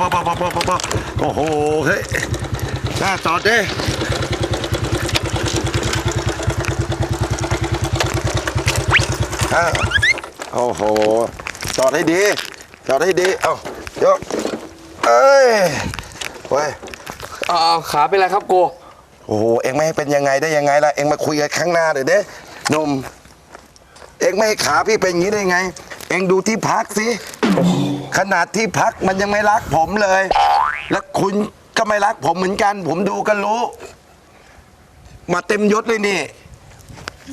พอพอพอพอพอพอโอ้โหเฮ้ยน่าจอดดิอ้าวโอ้โหจอดให้ดีจอดให้ดี เอ้ายกเอ้ยเว้ยเอาเอาขาเป็นไรครับโก โอ้โห เอ็งไม่ให้เป็นยังไงได้ยังไงล่ะ เอ็งมาคุยกันข้างหน้าเดี๋ยวเด้หนุ่ม เอ็งไม่ให้ขาพี่เป็นอย่างนี้ได้ไง เอ็งดูที่พักสิ ขนาดที่พักมันยังไม่รักผมเลย แล้วคุณก็ไม่รักผมเหมือนกัน ผมดูก็รู้ มาเต็มยศเลยนี่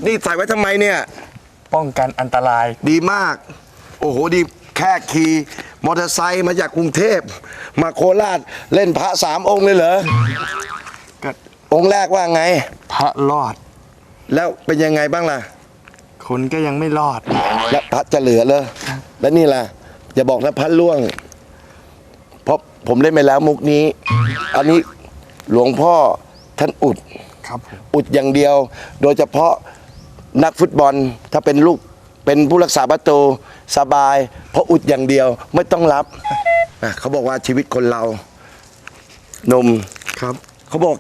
นี่ใส่ไว้ทำไมเนี่ย ป้องกันอันตราย ดีมาก โอ้โหดีแค่ขี่มอเตอร์ไซค์มาจากกรุงเทพ มาโคราชเล่นพระสามองค์เลยเหรอก็ องค์แรกว่าไง พระรอด แล้วเป็นยังไงบ้างล่ะ คนก็ยังไม่รอด แล้วพระจะเหลือเลย แล้วนี่ล่ะ อย่าบอกนะพระล่วง เพราะผมเล่นไปแล้วมุกนี้ อันนี้หลวงพ่อท่านอุด ครับผมอุดอย่างเดียว โดยเฉพาะนักฟุตบอลถ้าเป็นลูกเป็นผู้รักษาประตูสบาย เพราะอุดอย่างเดียวไม่ต้องรับอะเขาบอกว่าชีวิตคนเราหนมครับ เขาบอก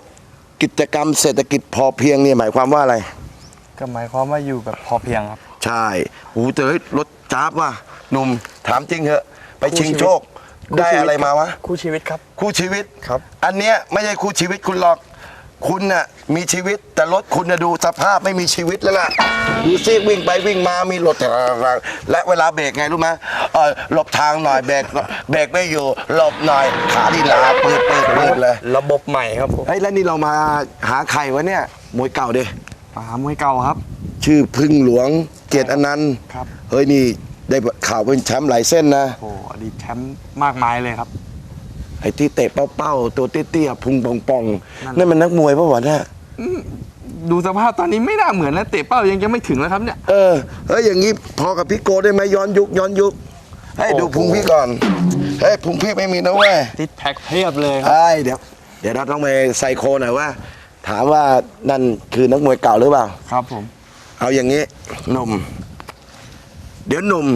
กิจกรรมเศรษฐกิจพอเพียงเนี่ยหมายความว่าอะไร ก็หมายความว่าอยู่แบบพอเพียงครับ ใช่โอ้โหเจอรถจ้าบว่ะ หนุ่มถามจริงเหอะ ไปชิงโชค ได้อะไรมาวะ คู่ชีวิตครับ คู่ชีวิตครับ อันเนี้ยไม่ใช่คู่ชีวิตคุณหรอก คุณน่ะมีชีวิตแต่รถคุณน่ะดูสภาพไม่มีชีวิตแล้วล่ะ ดูซิวิ่งไปวิ่งมามีรถและเวลาเบรกไงรู้ไหมเออหลบทางหน่อยเบรกเบรกไม่อยู่หลบหน่อยขาดีลาปืดปืดปืดเลยระบบใหม่ครับผมเฮ้ยแล้วนี่เรามาหาใครวะเนี่ยมวยเก่าดิปามวยเก่าครับ ชื่อพึ่งหลวงเกียรติอนันต์ครับเฮ้ยนี่ ได้ข่าวเป็นแชมป์หลายเส้นนะโอ้อดีตแชมป์มากมายเลยครับ ไอ้ที่เตะเป้าๆตัวเตี้ยๆพุงป่องนั่นๆนั่นมันนักมวยปะวะเนี่ยดูสภาพตอนนี้ไม่น่าเหมือนนะเตะเป้ายังจะไม่ถึงแล้วครับเนี่ย เออเฮ้ยอย่างนี้พอกับพี่โกได้ไหมย้อนยุคย้อนยุคให้ดูโอ้โหพุงพี่ก่อนเฮ้ยพุงพี่ไม่มีนะเว้ยติดแพ็คเพียบเลยครับเฮ้ยเดี๋ยวเดี๋ยวเราต้องไปไซโคหน่อยว่า ถามว่านั่นคือนักมวยเก่าหรือเปล่า ครับผม เอาอย่างนี้หนุ่ม เดี๋ยวหนุ่ม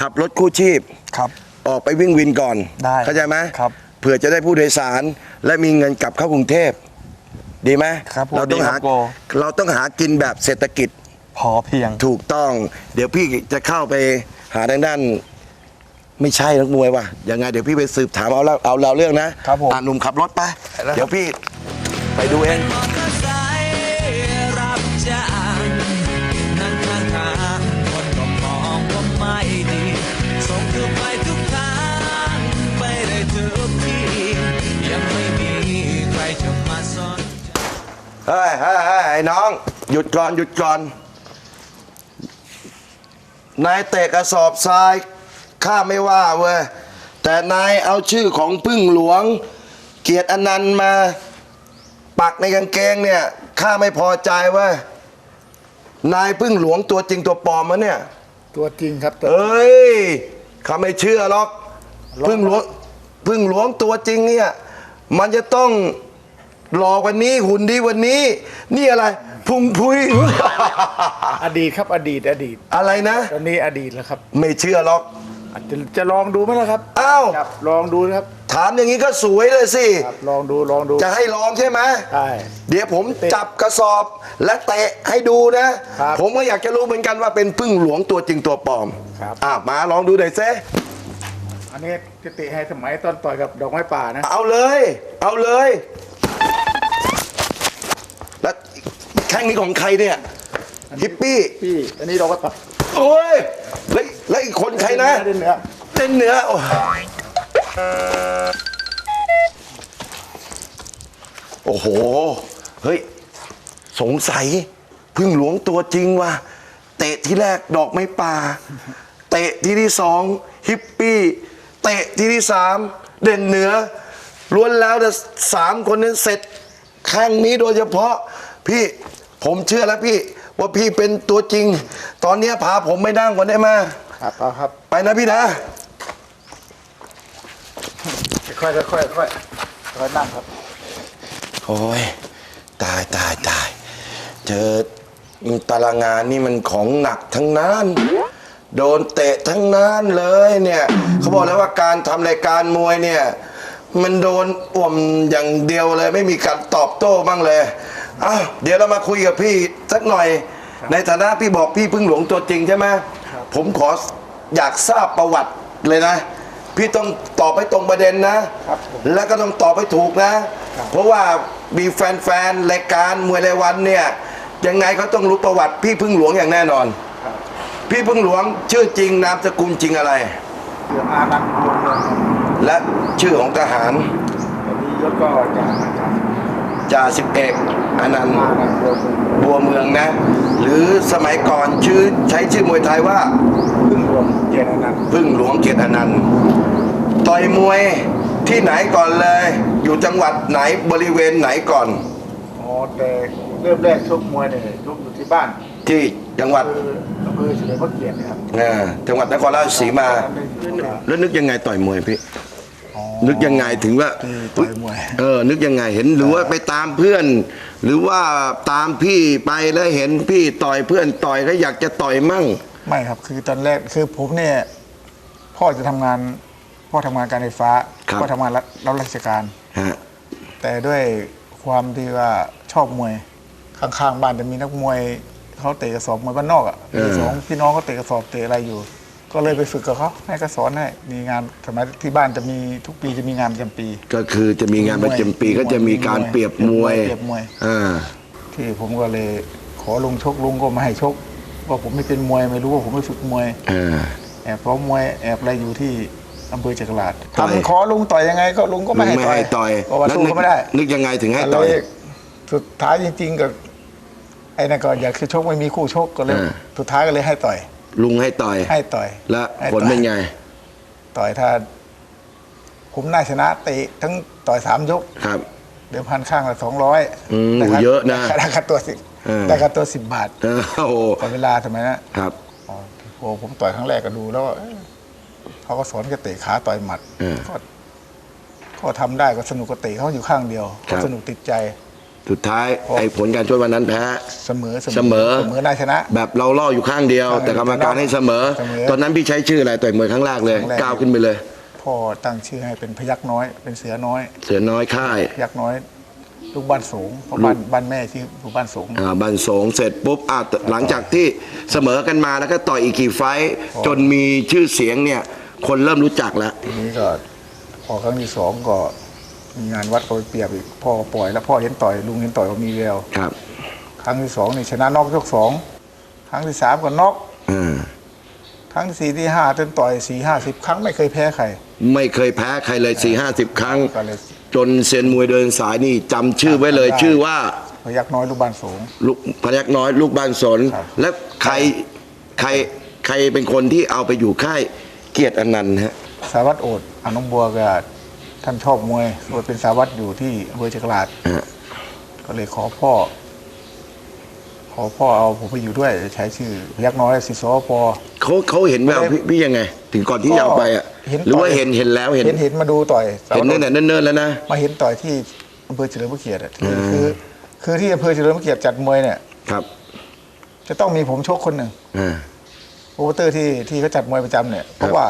ขับรถกู้ชีพ ครับ ออกไปวิ่งวินก่อนได้เข้าใจไหมครับเผื่อจะได้ผู้โดยสารและมีเงินกลับเข้ากรุงเทพ ดีไหมครับผมเราต้องดีคหารับโก เราต้องหากินแบบเศรษฐกิจพอเพียง ถูกต้อง เดี๋ยวพี่จะเข้าไปหาทางด้าน ไม่ใช่นักมวยว่ะยังไงเดี๋ยวพี่ไปสืบถามเอาแล้วเอาเราเรื่องนะครับผม อะหนุ่มขับรถไปไปแล้วครับเดี๋ยวพี่ไปดูเอง มอเต เฮ้ยเฮ้ยเฮ้ยไอ้น้อง หยุดก่อนหยุดก่อน นายเตะกระสอบทรายข้าไม่ว่าเว้ย แต่นายเอาชื่อของพึ่งหลวง เกียรติอนันต์มา ปักในกางเกงเนี่ยข้าไม่พอใจเว้ย นายพึ่งหลวงตัวจริงตัวปลอมมะเนี่ย ตัวจริงครับตัวเอ้ยข้าไม่เชื่อหรอก พึ่งหลวงพึ่งหลวงตัวจริงเนี่ย มันจะต้อง หล่อกว่านี้หุ่นดีกวันนี้ นี่อะไร พุงพุย อดีตครับอดีตอดีต อะไรนะ ตอนนี้อดีตแล้วครับไม่เชื่อหรอก อาจจะจะลองดูไหมล่ะครับอ้าว ครับลองดูนะครับถามอย่างนี้ก็สวยเลยสิ ครับ ลองดูลองดูจะให้ลองใช่ไหม ใช่ เดี๋ยวผมจับกระสอบและเตะให้ดูนะ ครับผมก็อยากจะรู้เหมือนกันว่าเป็นพึ่งหลวงตัวจริงตัวปลอมครับ อะมาลองดูหน่อยเซอันนี้จะติให้สมัยตอนต่อยกับดอกไม้ป่านะ เอาเลย เอาเลย แข้งนี้ของใครเนี่ยฮิปปี้พี่ อันนี้ดอกไม้ป่าโอ้ยแล้วแล้วอีกคนใครนะเด่นเนื้อเต้นเหนือโอ้โอ้โห เฮ้ย สงสัยพึ่งหลวงตัวจริงว่ะเตะที่แรกดอกไม้ป่า เตะที่ที่สองฮิปปี้ เตะที่ที่สามเด่นเหนือล้วนแล้วแต่สามคนนั้นเสร็จแข่งนี้โดยเฉพาะพี่ ผมเชื่อแล้วพี่ว่าพี่เป็นตัวจริง ตอนเนี้ยพาผมไม่นั่งก่อนได้ไหมครับเอาครับไปนะพี่นะ ค่อยๆค่อยๆค่อยๆค่อยๆนั่งครับ โอ้ยตายตายตาย เจอตารางงานนี่มันของหนักทั้งนั้น โดนเตะทั้งนั้นเลยเนี่ยเขาบอกแล้วว่าการทำรายการมวยเนี่ย มันโดนอ่วมอย่างเดียวเลย ไม่มีการตอบโต้บ้างเลย อ้าวเดี๋ยวเรามาคุยกับพี่สักหน่อย ในฐานะพี่บอกพี่พึ่งหลวงตัวจริงใช่ไหมผมขออยากทราบประวัติเลยนะ พี่ต้องตอบให้ตรงประเด็นนะครับผมแล้วก็ต้องตอบให้ถูกนะ เพราะว่ามีแฟนๆรายการมวยรายวันเนี่ยยังไงเขาต้องรู้ประวัติพี่พึ่งหลวงอย่างแน่นอนครับพี่พึ่งหลวงชื่อจริงนามสกุลจริงอะไรเสืออานันต์ดวงเมืองครับและชื่อของทหารตอนนี้ยศก็จะจาก จ่าสิบเอกอนันต์อานันต์ดวงเมืองบัวเมืองนะ หรือสมัยก่อนชื่อใช้ชื่อมวยไทยว่า พึ่งหลวงเกียรติอนันต์พึ่งหลวงเกียรติอนันต์ต่อยมวยที่ไหนก่อนเลย อยู่จังหวัดไหนบริเวณไหนก่อนอ๋อแต่เริ่มแรกชกมวยเนี่ยชกอยู่ที่บ้าน ที่จังหวัดคืออำเภอเฉลิมพระเกียรตินะครับอ่าจังหวัดนครราชสีมาแล้วนึกยังไงต่อยมวยพี่ นึกยังไงถึงว่าที่ต่อยมวยเออ นึกยังไงเห็นหรือว่าไปตามเพื่อน หรือว่าตามพี่ไปแล้วเห็นพี่ต่อยเพื่อนต่อยแล้วอยากจะต่อยมั่งไม่ครับ คือตอนแรกคือผมเนี่ยพ่อจะทำงาน พ่อทำงานการไฟฟ้าครับพ่อทำงานรับรับราชการฮะแต่ด้วยความที่ว่าชอบมวยข้างๆบ้านจะมีนักมวยเขาเตะกระสอบมวยบ้านนอกอะมีสองพี่น้องเขาเตะกระสอบเตะอะไรอยู่ ก็เลยไปฝึกกับเขาให้ก็สอนให้มีงานสมัยที่บ้านจะมีทุกปีจะมีงานประจำปี ก็คือจะมีงานประจำปีก็จะมีการเปรียบมวยเปรียบมวยอ่าที่ผมก็เลยขอลุงชกลุงก็ไมาให้ชกว่าผมไม่เป็นมวยไม่รู้ว่าผมไม่ฝึกมวยอ่าแอบเพราะมวยแอบอะไรอยู่ที่อำเภอจักราชต่อยทำขอลุงต่อยยังไงก็ลุงก็ไม่ให้ไม่ต่อยให้ต่อยเพราะว่าแล้วสู้นึกก็ไม่ได้ นึกยังไงถึงให้ต่อยเลยสุดท้ายจริง ๆ ก็ไอ้นั่นก็อยากคือชกไม่มีคู่ชกก็เลยอ่าสุดท้ายก็เลยให้ต่อย ลุงให้ต่อย ให้ต่อยแล้วให้ผลต่อยเป็นไง ต่อยถ้า ผมน่าชนะเตะทั้งต่อยสามยก ครับ เดี๋ยวพันข้างละสองร้อยอืมเยอะนะได้ค่าตัวสิบเออ ได้ค่าตัวสิบบาทเออโอ้โหก่อนเวลาทำไมนะ ครับ อ๋อโอ้ผมต่อยครั้งแรกก็ดูแล้วว่าเอ้ยเขาก็สอนแกเตะขาต่อยหมัด เออก็ก็ทำได้ก็สนุกก็เตะเขาอยู่ข้างเดียวครัก็บ สนุกติดใจ สุดท้ายโอ้ไอ้ผลการชกวันนั้นแพ้เสมอเสมอเสมอได้ชนะ แบบเราล่ออยู่ข้างเดียวใช่แต่กรรมการให้เสมอเสมอ ตอนนั้นพี่ใช้ชื่ออะไรต่อยมวยครั้งแรกเลยครั้งแรกก้าวขึ้นไปเลยพ่อตั้งชื่อให้เป็นพยักน้อย เป็นเสือน้อย เสือน้อยค่ายพยักน้อยลูกบ้านสูงเพราะบ้านบ้านแม่ที่ลูกบ้านสูงอ่าบันสงเสร็จปุ๊บอะหลังจากที่เสมอกันมาแล้วก็ต่อยอีกกี่ไฟต์จนมีชื่อเสียงเนี่ย คนเริ่มรู้จักแล้วทีนี้ก็พอครั้งที่สองก็ มีงานวัดก็ไปเปรียบอีกพ่อปล่อยแล้วพ่อเห็นต่อยลุงเห็นต่อยว่ามีแววครับ ครั้งที่สองนี่ชนะน็อกยกสองครั้งที่สามก็น็อกอ่าครั้งที่สี่ที่ห้าจนต่อยสี่ห้าสิบครั้งไม่เคยแพ้ใคร ไม่เคยแพ้ใครเลยสี่ห้าสิบครั้ง ก็เลยจนเซียนมวยเดินสายนี่จำชื่อไว้เลยจำได้ชื่อว่า พยักน้อยลูกบ้านสูง ลูกพยักน้อยลูกบ้านสน ครับ และใครใครใครเป็นคนที่เอาไปอยู่ค่ายเกียรติอนันต์ฮะ สารวัตรโอดอนุบัวก็ ท่านชอบมวยโอดเป็นสารวัตรอยู่ที่อำเภอจักราชฮะก็เลยขอพ่อ ขอพ่อเอาผมไปอยู่ด้วย ใช้ชื่อพยักน้อยสิสอพอ เขาเขาเห็นแววพี่พี่ยังไง ถึงก่อนที่จะเอาไปอะเห็นหรือว่าต่อย เห็นเห็นแล้วเห็นเห็นเห็นมาดูต่อยสารเห็นวัตร ตั้งโอแต่ดเนิ่นๆแล้วนะ มาเห็นต่อยที่อำเภอเฉลิมพระเกียรติอะคือคือคือที่อำเภอเฉลิมพระเกียรติจัดมวยเนี่ย ครับจะต้องมีผมชกคนหนึ่งอ่า โปรโมเตอร์ที่ที่เขาจัดมวยประจำเนี่ยเพราะว่า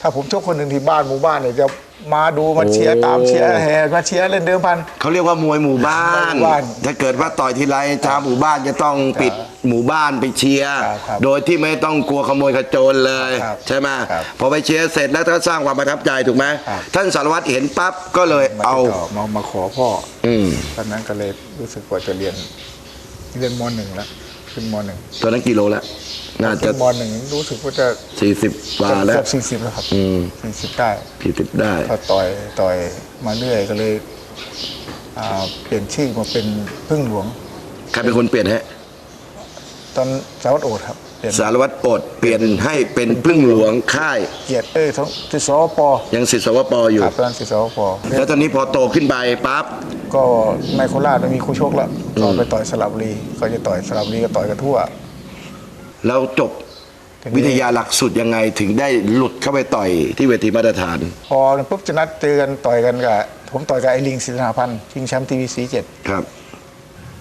ถ้าผมชกคนหนึ่งที่บ้านหมู่บ้านเนี่ยจะ มาดูมาเชียร์โอ้ตามเชียร์แห่มาเชียร์เล่นเดิมพัน เขาเรียกว่ามวยหมู่บ้านหมู่บ้านถ้าเกิดว่าต่อยทีไรชาวหมู่บ้านจะต้องปิดหมู่บ้านไปเชียร์ ครับครับโดยที่ไม่ต้องกลัวขโมยขโจรเลย ครับใช่ไหมครับพอไปเชียร์เสร็จแล้วก็สร้างความประทับใจถูกไหม ครับ ท่านสารวัตรเห็นปั๊บก็เลยมาเอาติดต่อมามาขอพ่ออืม ตอนนั้นก็เลยรู้สึกว่าจะเรียนเรียนมหนึ่งแล้ว ขึ้นมหนึ่งตอนนั้นกิโลแล้วน่าจะขึ้นมหนึ่งรู้สึกว่าจะสี่สิบกว่าแล้วเกือบสี่สิบแล้วครับอืมสี่สิบได้สี่สิบได้พอต่อยต่อยมาเรื่อยก็เลยอ่าเปลี่ยนชื่อมาเป็นพึ่งหลวงใครเป็นคนเปลี่ยนฮะตอนสารวัตรโอดครับเปลี่ยน สารวัตรโอดเปลี่ยนให้เป็นพึ่งหลวงค่าย เกียรติเอ้ยทั้งที่สปยังสิทธิสวปอยู่ ครับตอนนั้นที่สปแล้วตอนนี้พอโตขึ้นไปปั๊บ ก็ในโคราชมันมีคู่ชกแล้วก็ไปต่อยสระบุรีก็จะต่อยสระบุรีก็ต่อยกันทั่วแล้วจบทีนี้ วิทยาหลักสุดยังไงถึงได้หลุดเข้าไปต่อยที่เวทีมาตรฐาน พอปุ๊บจะนัดเจอกันต่อยกันกับผมต่อยกับไอ้ลิงศิลาพันธ์ชิงแชมป์ทีวีสีเจ็ดครับ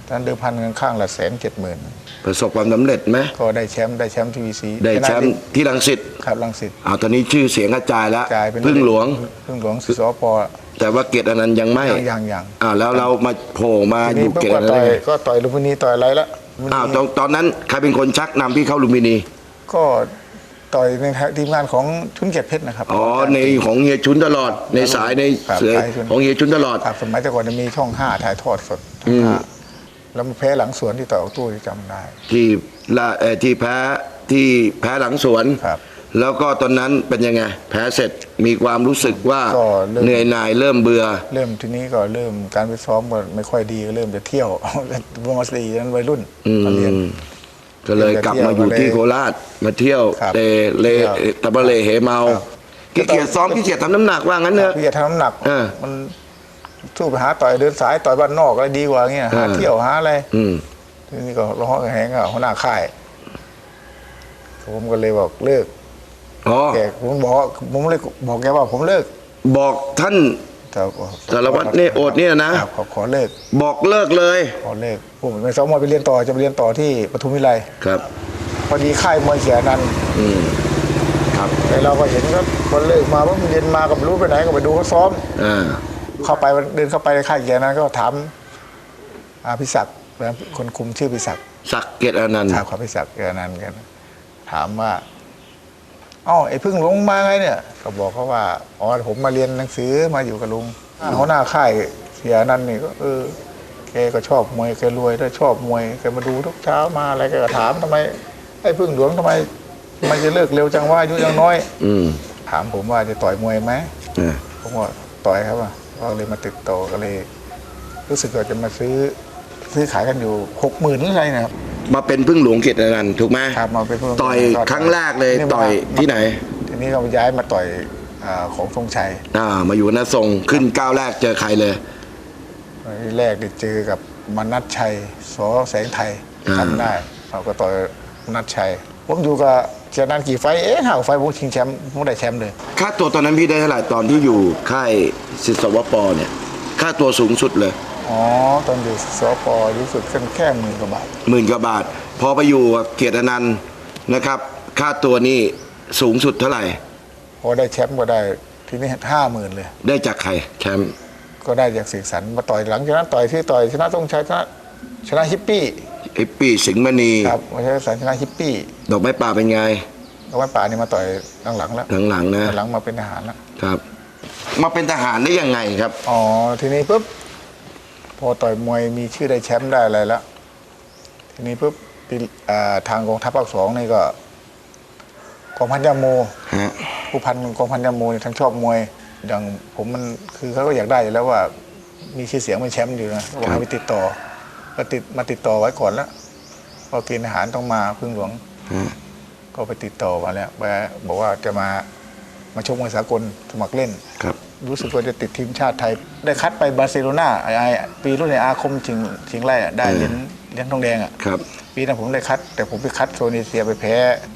ตอนนนเดิมพันกันข้างละแสนเจ็ดหมื่น ประสบความสำเร็จไหมก็ได้แชมป์ได้แชมป์ทีวีสีได้แชมป์ที่ลังสิตครับลังสิตอ้าวตอนนี้ชื่อเสียงกระจายแล้วกลายเป็นพึ่งหลวงพึ่งหลวงสิสปตแต่ว่าเกียรติอนันต์ยังไม่อย่างอย่างอย่างอ่าแล้วเรามาโผล่มาทีอนี้ยู่ปุ๊บเกียรติก็อนันต่ต์อยได้ไงก็ต่อยลุมพินีต่อยอะไรละลุมพินีอ้าวตอนตอนนั้นใครเป็นคนชักนำพี่เข้าลุมพินี ก็ต่อยในทีมงานของชุนเกียรติเพชรนะครับอ๋อในของเฮียชุนตลอดในสายในครับเสือสายชุนของเฮียชุนตลอดครับสมัยแต่ก่อนจะมีช่องห้าถ่ายทอดสดช่องห้า แล้วมาแพ้หลังสวนที่ต่อยออกตู้ที่จำได้ ที่ละเอ่อที่แพ้ที่แพ้หลังสวน ครับ แล้วก็ตอนนั้นเป็นยังไง แพ้เสร็จมีความรู้สึกว่าก็เริ่ม เหนื่อยหน่ายเริ่มเบื่อ เริ่มทีนี้ก็เริ่มการไปซ้อมก็ไม่ค่อยดีก็เริ่มจะเที่ยว วงมาสีนั้นวัยรุ่นอืมมาเรียน ก็เลยกลับมาอยู่ที่โคราชมาเที่ยวครับเตเลเที่ยวตะบะเลเหเมาครับ ขี้เกียจซ้อมขี้เกียจทำน้ำหนักว่างั้นเนอะ พี่จะทำน้ำหนัก เออ มัน สู้ไปหาต่อยเดินสายต่อยบ้านนอกอะไรดีกว่าเงี้ยหาเออเที่ยวหาอะไรอืมทีนี้ก็ร้องแหงกับหัวหน้าค่ายผมก็เลยบอกเลิกอ๋อแกผมบอกว่าผมเลยบอกแกว่าผมเลิก บอกท่านแต่สารวัตรเนี่ยโอดเนี่ยนะครับขอขอเลิก บอกเลิกเลย ขอเลิกผมไปซ้อมมวยไปเรียนต่อจะไปเรียนต่อที่ปทุมวิไลครับ พอดีค่ายมวยเสียนันท์อืมครับแต่เราก็เห็นก็พอเลิกมาว่าเรียนมาก็ไม่รู้ไปไหนก็ไปดูเขาซ้อมอ่า เข้าไปเดินเข้าไปในค่ายเสียนันท์ก็ถามอาพิศักดิ์นะคนคุมชื่อพิศักดิ์สักดิ์เกียรติอนันต์ถามเขาพิศักดิ์เสียนันท์กันถามว่าอ๋อไอ้พึ่งหลงมาไงเนี่ย ก็บอกเขาว่าอ๋อผมมาเรียนหนังสือมาอยู่กับลุงหัวหน้าค่ายเสียนันท์นี่ก็เออแกก็ชอบมวยแกรวยด้วยชอบมวยแกมาดูทุกเช้ามาอะไรแกก็ถามทำไมไอ้พึ่งหลวงทำไมทำไมจะเลิกเร็วจังว่าอายุยังน้อย อืมถามผมว่าจะต่อยมวยไหมอ่าผมว่าต่อยครับว่า ก็เลยมาติดต่อก็เลย รู้สึกว่าจะมาซื้อซื้อขายกันอยู่หกหมื่นหรืออะไรนะครับ มาเป็นพึ่งหลวงเกียรติอนันต์ถูกไหมครับมาเป็นผู้ต่อยก็ครั้งแรกเลยนี่ต่อยมาที่ไหน ทีนี้ก็ย้ายมาต่อยอาของทรงชัยอ่า มาอยู่นาทรงขึ้นก้าวแรกเจอใครเลย ที่แรกได้เจอกับมนัทชัยสอแสงไทยอ่า จำได้เราก็ต่อยมนัทชัยผมอยู่กับเจานันกี่ไฟต์เอ๊ะห้าไฟต์ผมชิงแชมป์ผมได้แชมป์เลย ค่าตัวตอนนั้นพี่ได้เท่าไหร่ตอนที่อยู่ค่ายศิษวปเนี่ย ค่าตัวสูงสุดเลย อ๋อ ตอนอยู่สปรู้สึกขึ้นแค่หมื่นกว่าบาท หมื่นกว่าบาท พอไปอยู่กับเกียรติอนันต์นะครับ ค่าตัวนี่สูงสุดเท่าไหร่ พอได้แชมป์ก็ได้ทีนี้ห้าหมื่นเลย ได้จากใครแชมป์ก็ได้จากเสกสรรมาต่อยหลังจากนั้นต่อยที่ต่อยชนะต้องชัยชนะชนะฮิปปี้ ไอ้ปี้สิงห์มณีครับมาชนะสันชนะฮิปปี้ดอกไม้ป่าเป็นไง แล้ววันป่านี่มาต่อยหลังๆแล้วหลังๆนะ หลังมาเป็นทหารแล้ว ครับ มาเป็นทหารได้ยังไงครับ อ๋อ ทีนี้ปุ๊บพอต่อยมวยมีชื่อได้แชมป์ได้อะไรแล้ว ทีนี้ปุ๊บปีอ่าทางกองทัพภาคสองนี่ก็กองพันยาโม ฮะ ผู้พันกองพันยาโมนี่ทั้งชอบมวย อย่างผมมันคือเขาก็อยากได้อยู่แล้วว่า มีชื่อเสียงเป็นแชมป์อยู่นะก็บอกให้ไปติดต่อ ก็ติดมาติดต่อไว้ก่อนแล้วพอเกณฑ์ทหารต้องมาพึ่งหลวงฮะก็ไปติดต่อมาแล้วไปบอกว่าจะมามาชกมวยสากลสมัครเล่นครับ รู้สึกว่าจะติดทีมชาติไทย ได้คัดไปบาร์เซโลนาไอไอปีรุ่นในอาคมชิงชิงไล่อะได้เหรียญเหรียญทองแดงอะครับ ปีนั้นผมได้คัด แต่ผมไปคัดโซนเอเชียไปแพ้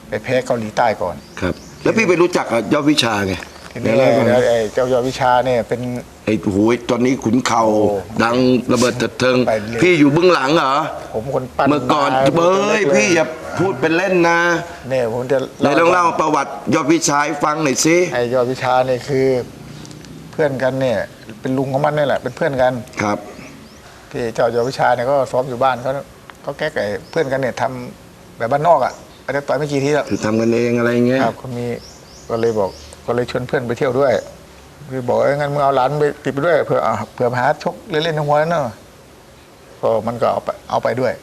ไปแพ้เกาหลีใต้ก่อนครับ แล้วพี่ไปรู้จักกับยอดวิชาไง ทีนี้เดี๋ยวเล่าให้ฟังแล้วไอ้เจ้ายอดวิชาเนี่ยเป็น ไอ้โหยตอนนี้ขุนเข่าโอ้ดังระเบิดเถิดเทิง ไปเรื่อยพี่อยู่เบื้องหลังเหรอผมคนปั้นเมื่อก่อนมาเบ้ยพี่อย่าพูดเป็นเล่นนะเนี่ยผมจะไหนลองเล่าประวัติยอดวิชาให้ฟังหน่อยสิไอ้ยอดวิชาเนี่ยคือ เพื่อนกันเนี่ย เป็นลุงของมันนี่แหละเป็นเพื่อนกัน ครับ ที่เจ้ายอดวิชาเนี่ยก็ซ้อมอยู่บ้านเขาเขาแก้ไก่เพื่อนกันเนี่ยทำแบบบ้านนอกอะอาจจะต่อยไม่กี่ทีแล้ว คือทำกันเองอะไรเงี้ยครับก็มีก็เลยบอก ก็เลยชวนเพื่อนไปเที่ยวด้วยคือบอกเอ้ยงั้นมึงเอาหลานไปติดไปด้วยเผื่ออะเผื่อมาหาชกเล่นๆทั้งวันเนอะก็มันก็เอาไปเอาไปด้วย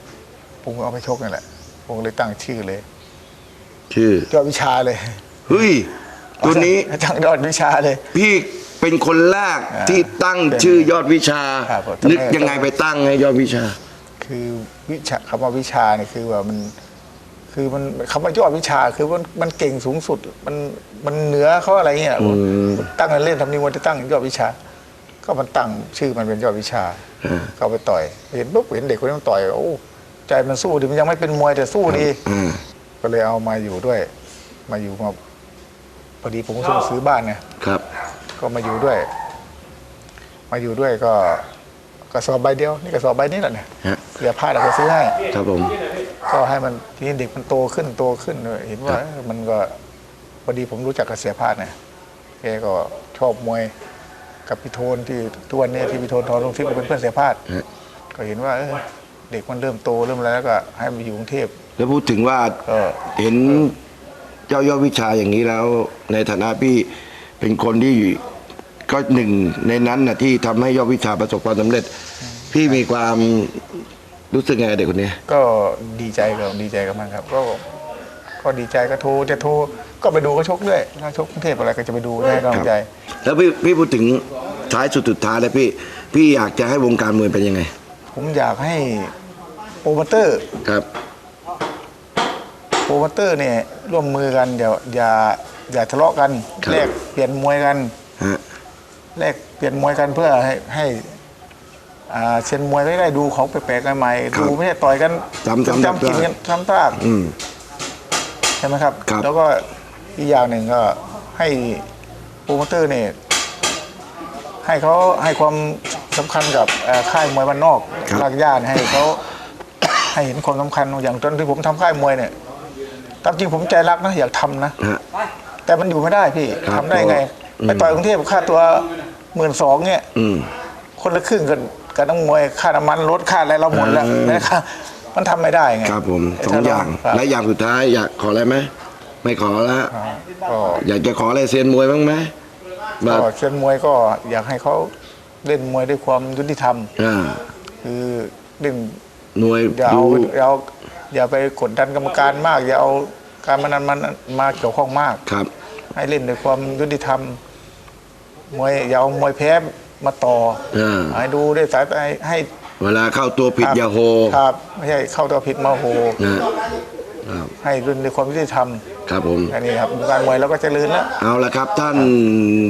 ผมก็เอาไปชกนี่แหละผมเลยตั้งชื่อเลย ชื่อ ยอดวิชาเลยเฮ้ยตัวนี้ตั้งยอดวิชาเลย พี่เป็นคนแรกอ่าที่ตั้งชื่อยอดวิชาครับผมนึกยังไงไปตั้งไงยอดวิชา คือวิชาคำว่าวิชาเนี่ยคือว่ามัน คือมันคำว่ายอดวิชาคือมันมันเก่งสูงสุด มันมันเหนือเขาอะไรเงี้ยอืมตั้งกันเล่นทำนี่วันจะตั้งยอดวิชา ก็มันตั้งชื่อมันเป็นยอดวิชาอ่าเข้าไปต่อยเห็นปุ๊บเห็นเด็กคนนี้มันต่อยโอ้ใจมันสู้ดีมันยังไม่เป็นมวยแต่สู้ดีอ่าก็เลยเอามาอยู่ด้วย มาอยู่มาพอดีผมก็ส่งซื้อบ้านเนี่ยครับ ก็มาอยู่ด้วย มาอยู่ด้วยก็กระสอบใบเดียว นี่กระสอบใบนี้แหละเนี่ยฮะเสียผ้าแต่ก็ซื้อให้ครับผม ก็ให้มันทีนี้เด็กมันโตขึ้นโตขึ้นเห็นว่าครับเอ้ยมันก็พอดีผมรู้จักกับเสียพาดเนี่ยแกก็ชอบมวยกับพี่โทนที่ทุกวันนี้ที่พี่โทนทอนลงทิพย์ก็เป็นเพื่อนเสียพาดฮะก็เห็นว่าเออเด็กมันเริ่มโตเริ่มอะไรแล้วก็ให้มาอยู่กรุงเทพแล้วพูดถึงว่าก็เห็นเจ้ายอดวิชาอย่างนี้แล้ว ในฐานะพี่เป็นคนที่ก็หนึ่งในนั้นนะที่ทำให้ยอดวิชาประสบความสำเร็จ พี่มีความ รู้สึกไงกับเด็กคนนี้ ก็ดีใจกับดีใจกับมันครับ ก็ก็ดีใจก็โทรจะโทรก็ไปดูก็ชกด้วยถ้าชกกรุงเทพอะไรก็จะไปดูให้กำลังใจ แล้วพี่พี่พูดถึงท้ายสุดสุดท้ายแล้วพี่ พี่อยากจะให้วงการมวยเป็นยังไง ผมอยากให้โปรโมเตอร์ครับโปรโมเตอร์เนี่ยร่วมมือกันอย่าอย่าอย่าทะเลาะกันครับ แลกเปลี่ยนมวยกันฮะ แลกเปลี่ยนมวยกันเพื่อให้ให้ อ่าเชียนมวยไม่ได้ดูของแปลกๆใหม่ๆดูไม่ใช่ต่อยกันจำจำจำกินกันซ้ำซากอืม ใช่ไหมครับ ครับ แล้วก็อีกอย่างหนึ่งก็ให้โปรโมเตอร์เนี่ยให้เขาให้ความสำคัญกับเอ่อค่ายมวยบ้านนอกรากย่านให้เขา ให้เห็นความสำคัญอย่างตอนที่ผมทำค่ายมวยเนี่ยตามจริงผมใจรักนะอยากทำนะ ฮะ แต่มันอยู่ไม่ได้พี่ครับทำได้ไง อืม ไปต่อยกรุงเทพค่าตัวหมื่นสองเนี่ย อืม คนละครึ่งกัน กับนักมวยค่าน้ำมันรถค่าอะไรเราหมดแล้วเออนะครับมันทำไม่ได้ไงครับผมสองถ้อย่างครับและอย่างสุดท้ายอยากขออะไรไหมไม่ขอแล้วก็อยากจะขออะไรเซียนมวยบ้างไหมแบก็บเชียนมวยก็อยากให้เขาเล่นมวยด้วยความยุติธรรมอ่าคือเล่นหน่วยอย่าเอาดูอย่าเอาอย่าไปกดดันกรรมการมาก อย่าเอาการพนันมันมาเกี่ยวข้องมากครับ ให้เล่นด้วยความยุติธรรมมวยอย่าเอามวยแพ้ มาต่ออ่าให้ดูด้วยสายตาให้เวลาเข้าตัวผิดอย่าโฮครับไม่ใช่เข้าตัวผิดมาโหนะครับให้เล่นด้วยความยุติธรรมครับผมแค่นี้ครับวงการมวยเราก็เจริญแล้วเอาละครับท่าน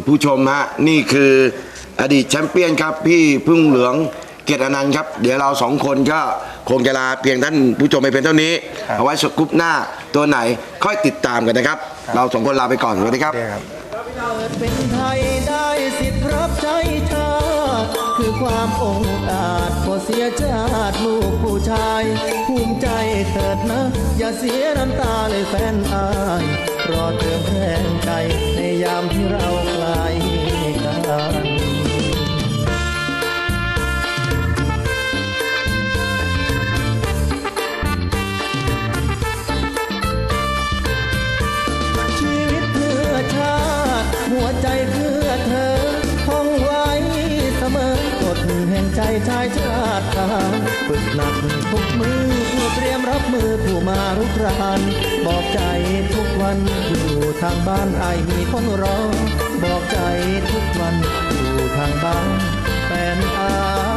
ผู้ชมฮะนี่คืออดีตแชมเปี้ยนครับ พี่พึ่งเหลืองเกียรติอนันต์ครับ เดี๋ยวเราสองคนก็คงจะลาเพียงท่านผู้ชมไปเพียงเท่านี้ครับเอาไว้สกุปหน้าตัวไหนค่อยติดตามกันนะครับ เราสองคนลาไปก่อนสวัสดีครับเนี่ยครับเกิดเป็นไทยได้สิทธิ์รับใช้ชาติคือความองอาจก็เสียชาติลูกผู้ชายภูมิใจเถิดนะ อย่าเสียน้ำตาเลยแฟนอายรอเติมแรงใจในยามที่เราไกลกัน หนักทุกมือเพื่อเตรียมรับมือผู้มารุกรานบอกใจทุกวันอยู่ทางบ้านไอมีคนรอ บอกใจทุกวันอยู่ทางบ้านแฟนอา